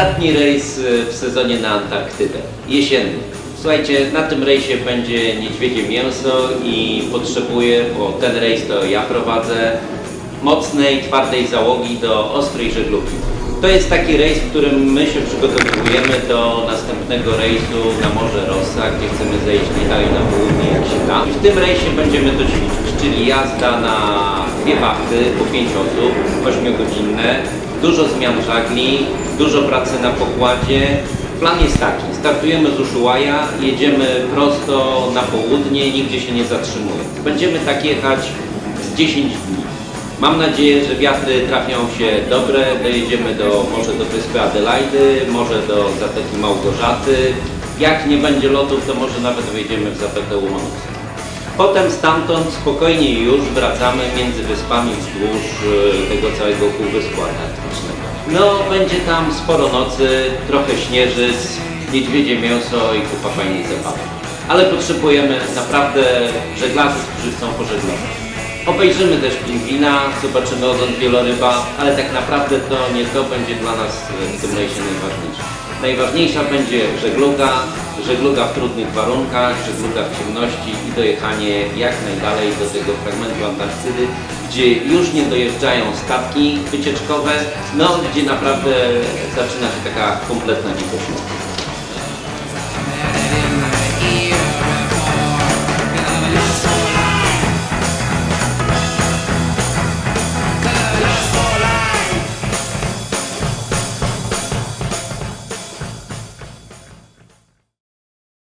Ostatni rejs y, w sezonie na Antarktydę, jesienny. Słuchajcie, na tym rejsie będzie niedźwiedzie mięso i potrzebuję, bo ten rejs to ja prowadzę, mocnej, twardej załogi do ostrej żeglugi. To jest taki rejs, w którym my się przygotowujemy do następnego rejsu na Morze Rossa, gdzie chcemy zejść nie dalej na południe jak się da. I w tym rejsie będziemy to ćwiczyć, czyli jazda na dwie wachty po pięć osób, ośmiogodzinne, dużo zmian żagli, dużo pracy na pokładzie. Plan jest taki, startujemy z Ushuaia, jedziemy prosto na południe, nigdzie się nie zatrzymując. Będziemy tak jechać z 10 dni. Mam nadzieję, że wiatry trafią się dobre, dojedziemy do, może do wyspy Adelaidy, może do Zatoki Małgorzaty. Jak nie będzie lotów, to może nawet wejdziemy w Zatokę Łomonosą. Potem stamtąd spokojnie już wracamy między wyspami wzdłuż e, tego całego półwyspu antarktycznego. No, będzie tam sporo nocy, trochę śnieżyc, niedźwiedzie mięso i kupa fajnej zabawy. Ale potrzebujemy naprawdę żeglarzy, którzy chcą pożeglować. Obejrzymy też pingwina, zobaczymy ogon wieloryba, ale tak naprawdę to nie to będzie dla nas w tym rejsie najważniejsze. Najważniejsza będzie żegluga, żegluga w trudnych warunkach, żegluga w ciemności i dojechanie jak najdalej do tego fragmentu Antarktydy, gdzie już nie dojeżdżają statki wycieczkowe, no gdzie naprawdę zaczyna się taka kompletna dzikość.